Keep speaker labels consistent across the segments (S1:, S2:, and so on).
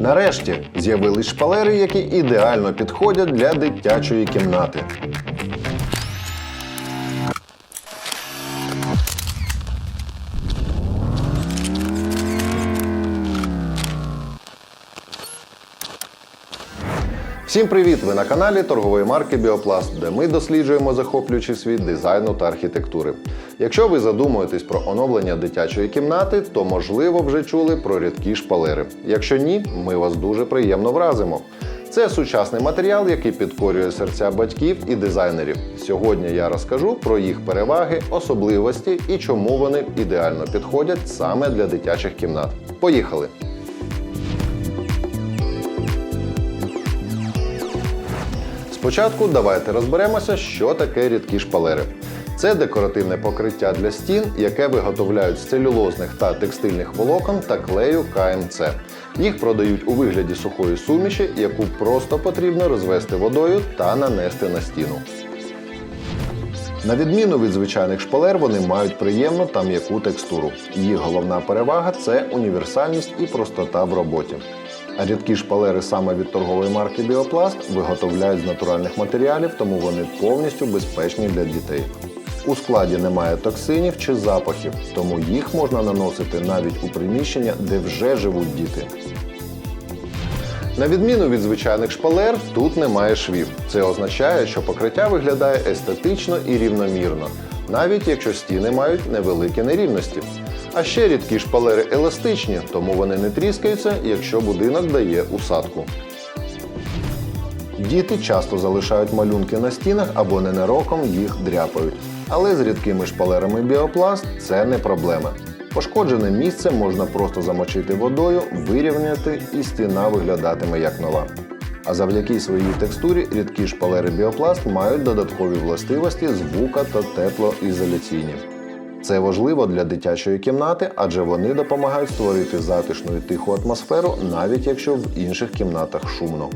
S1: Нарешті з'явились шпалери, які ідеально підходять для дитячої кімнати. Всім привіт! Ви на каналі торгової марки Біопласт, де ми досліджуємо захоплюючий світ дизайну та архітектури. Якщо ви задумуєтесь про оновлення дитячої кімнати, то можливо вже чули про рідкі шпалери. Якщо ні, ми вас дуже приємно вразимо. Це сучасний матеріал, який підкорює серця батьків і дизайнерів. Сьогодні я розкажу про їх переваги, особливості і чому вони ідеально підходять саме для дитячих кімнат. Поїхали! Спочатку давайте розберемося, що таке рідкі шпалери. Це декоративне покриття для стін, яке виготовляють з целюлозних та текстильних волокон та клею КМЦ. Їх продають у вигляді сухої суміші, яку просто потрібно розвести водою та нанести на стіну. На відміну від звичайних шпалер, вони мають приємну та м'яку текстуру. Їх головна перевага це універсальність і простота в роботі. А рідкі шпалери саме від торгової марки Біопласт виготовляють з натуральних матеріалів, тому вони повністю безпечні для дітей. У складі немає токсинів чи запахів, тому їх можна наносити навіть у приміщення, де вже живуть діти. На відміну від звичайних шпалер, тут немає швів. Це означає, що покриття виглядає естетично і рівномірно, навіть якщо стіни мають невеликі нерівності. А ще рідкі шпалери еластичні, тому вони не тріскаються, якщо будинок дає усадку. Діти часто залишають малюнки на стінах або ненароком їх дряпають. Але з рідкими шпалерами біопласт це не проблема. Пошкоджене місце можна просто замочити водою, вирівняти і стіна виглядатиме як нова. А завдяки своїй текстурі рідкі шпалери біопласт мають додаткові властивості звука та теплоізоляційні. Це важливо для дитячої кімнати, адже вони допомагають створити затишну і тиху атмосферу, навіть якщо в інших кімнатах шумно.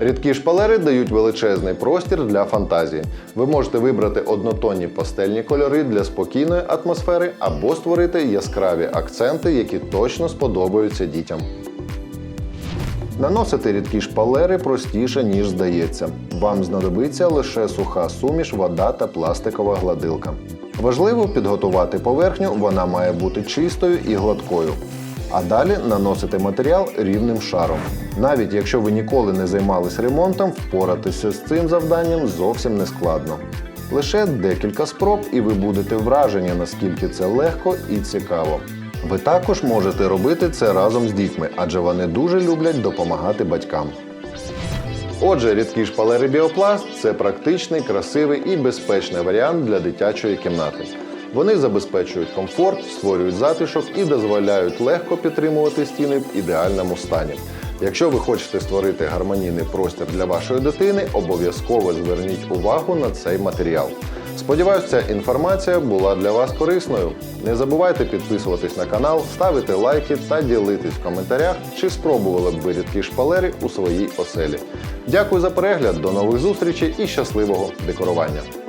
S1: Рідкі шпалери дають величезний простір для фантазії. Ви можете вибрати однотонні пастельні кольори для спокійної атмосфери або створити яскраві акценти, які точно сподобаються дітям. Наносити рідкі шпалери простіше, ніж здається. Вам знадобиться лише суха суміш, вода та пластикова гладилка. Важливо підготувати поверхню, вона має бути чистою і гладкою. А далі наносити матеріал рівним шаром. Навіть якщо ви ніколи не займались ремонтом, впоратися з цим завданням зовсім не складно. Лише декілька спроб, і ви будете вражені, наскільки це легко і цікаво. Ви також можете робити це разом з дітьми, адже вони дуже люблять допомагати батькам. Отже, рідкі шпалери біопласт це практичний, красивий і безпечний варіант для дитячої кімнати. Вони забезпечують комфорт, створюють затишок і дозволяють легко підтримувати стіни в ідеальному стані. Якщо ви хочете створити гармонійний простір для вашої дитини, обов'язково зверніть увагу на цей матеріал. Сподіваюся, ця інформація була для вас корисною. Не забувайте підписуватись на канал, ставити лайки та ділитись в коментарях, чи спробували б ви рідкі шпалери у своїй оселі. Дякую за перегляд, до нових зустрічей і щасливого декорування!